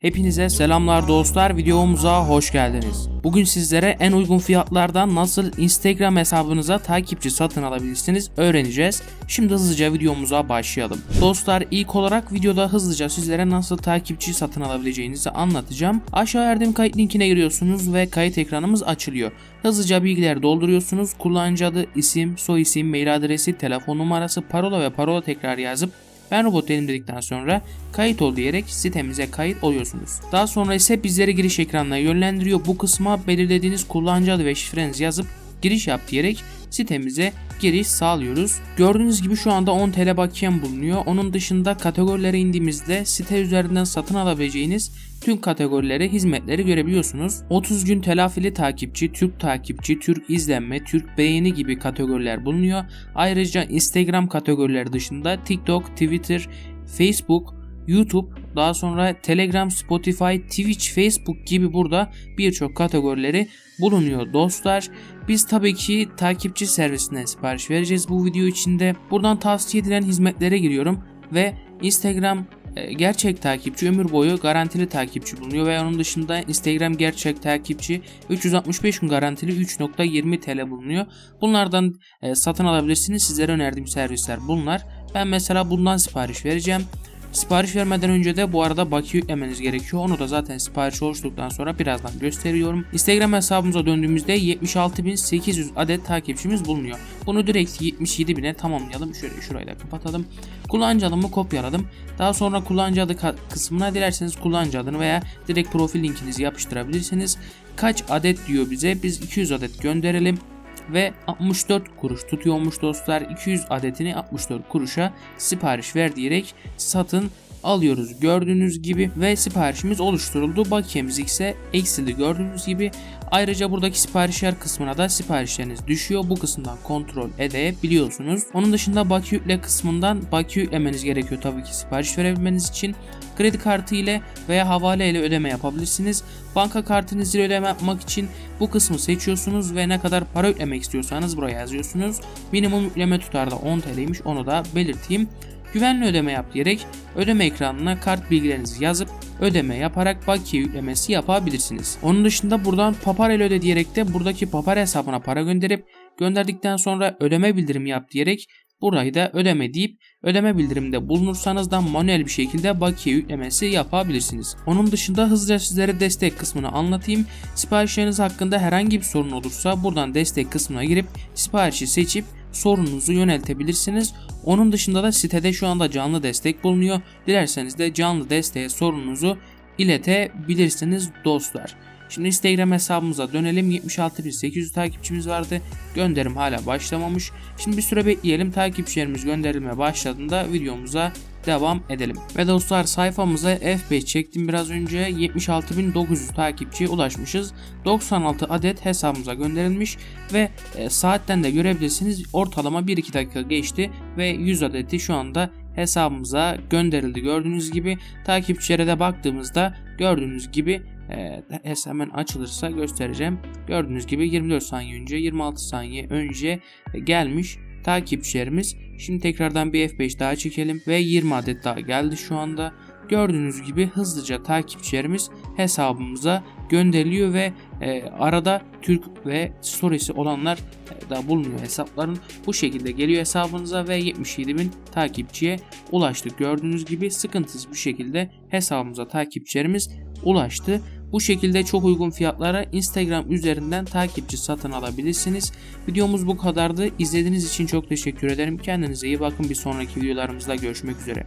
Hepinize selamlar dostlar videomuza hoş geldiniz. Bugün sizlere en uygun fiyatlardan nasıl Instagram hesabınıza takipçi satın alabilirsiniz öğreneceğiz. Şimdi hızlıca videomuza başlayalım. Dostlar ilk olarak videoda hızlıca sizlere nasıl takipçi satın alabileceğinizi anlatacağım. Aşağı verdiğim kayıt linkine giriyorsunuz ve kayıt ekranımız açılıyor. Hızlıca bilgileri dolduruyorsunuz. Kullanıcı adı, isim, soy isim, mail adresi, telefon numarası, parola ve parola tekrar yazıp ben robot değilim dedikten sonra kayıt ol diyerek sitemize kayıt oluyorsunuz. Daha sonra ise bizleri giriş ekranına yönlendiriyor. Bu kısma belirlediğiniz kullanıcı adı ve şifrenizi yazıp giriş yap diyerek sitemize giriş sağlıyoruz. Gördüğünüz gibi şu anda 10 TL bakiyem bulunuyor. Onun dışında kategorilere indiğimizde site üzerinden satın alabileceğiniz tüm kategorileri, hizmetleri görebiliyorsunuz. 30 gün telafili takipçi, Türk takipçi, Türk izlenme, Türk beğeni gibi kategoriler bulunuyor. Ayrıca Instagram kategorileri dışında TikTok, Twitter, Facebook, YouTube, daha sonra Telegram, Spotify, Twitch, Facebook gibi burada birçok kategorileri bulunuyor dostlar. Biz tabii ki takipçi servisinden sipariş vereceğiz bu video içinde. Buradan tavsiye edilen hizmetlere giriyorum ve Instagram gerçek takipçi ömür boyu garantili takipçi bulunuyor ve onun dışında Instagram gerçek takipçi 365 gün garantili 3.20 TL bulunuyor. Bunlardan e, satın alabilirsiniz. Sizlere önerdiğim servisler bunlar. Ben mesela bundan sipariş vereceğim. Sipariş vermeden önce de bu arada bakiye yüklemeniz gerekiyor. Onu da zaten sipariş oluşturduktan sonra birazdan gösteriyorum. Instagram hesabımıza döndüğümüzde 76.800 adet takipçimiz bulunuyor. Bunu direkt 77.000'e tamamlayalım. Şöyle şurayı da kapatalım. Kullanıcı adımı kopyaladım. Daha sonra kullanıcı adı kısmına dilerseniz kullanıcı adını veya direkt profil linkinizi yapıştırabilirsiniz. Kaç adet diyor bize. Biz 200 adet gönderelim ve 64 kuruş tutuyormuş dostlar. 200 adetini 64 kuruşa sipariş ver diyerek satın alıyoruz gördüğünüz gibi ve siparişimiz oluşturuldu. Bakiyemiz ise eksildi gördüğünüz gibi. Ayrıca buradaki siparişler kısmına da siparişleriniz düşüyor. Bu kısımdan kontrol edebiliyorsunuz. Onun dışında bakiye yükle kısmından bakiye yüklemeniz gerekiyor tabii ki sipariş verebilmeniz için. Kredi kartı ile veya havale ile ödeme yapabilirsiniz. Banka kartınızı ile ödeme yapmak için bu kısmı seçiyorsunuz ve ne kadar para yüklemek istiyorsanız buraya yazıyorsunuz. Minimum yükleme tutarı da 10 TL'ymiş onu da belirteyim. Güvenli ödeme yap diyerek ödeme ekranına kart bilgilerinizi yazıp ödeme yaparak bakiye yüklemesi yapabilirsiniz. Onun dışında buradan Paparel öde diyerek de buradaki Papar hesabına para gönderip gönderdikten sonra ödeme bildirimi yap diyerek burayı da ödeme deyip ödeme bildiriminde bulunursanız da manuel bir şekilde bakiye yüklemesi yapabilirsiniz. Onun dışında hızlıca sizlere destek kısmını anlatayım. Siparişleriniz hakkında herhangi bir sorun olursa buradan destek kısmına girip siparişi seçip sorununuzu yöneltebilirsiniz. Onun dışında da sitede şu anda canlı destek bulunuyor. Dilerseniz de canlı desteğe sorununuzu iletebilirsiniz dostlar. Şimdi Instagram hesabımıza dönelim. 76.800 takipçimiz vardı. Gönderim hala başlamamış. Şimdi bir süre bekleyelim. Takipçilerimiz gönderilmeye başladığında videomuza devam edelim. Ve dostlar sayfamıza F5 çektim biraz önce 76.900 takipçiye ulaşmışız. 96 adet hesabımıza gönderilmiş ve e, saatten de görebilirsiniz ortalama 1-2 dakika geçti ve 100 adeti şu anda hesabımıza gönderildi. Gördüğünüz gibi takipçilere de baktığımızda gördüğünüz gibi e, hemen açılırsa göstereceğim. Gördüğünüz gibi 24 saniye önce 26 saniye önce gelmiş takipçilerimiz. Şimdi tekrardan bir F5 daha çekelim ve 20 adet daha geldi şu anda. Gördüğünüz gibi hızlıca takipçilerimiz hesabımıza gönderiliyor ve e, arada Türk ve storiesi olanlar e, da bulunuyor hesapların. Bu şekilde geliyor hesabınıza ve 77 bin takipçiye ulaştık. Gördüğünüz gibi sıkıntısız bir şekilde hesabımıza takipçilerimiz ulaştı. Bu şekilde çok uygun fiyatlara Instagram üzerinden takipçi satın alabilirsiniz. Videomuz bu kadardı. İzlediğiniz için çok teşekkür ederim. Kendinize iyi bakın. Bir sonraki videolarımızda görüşmek üzere.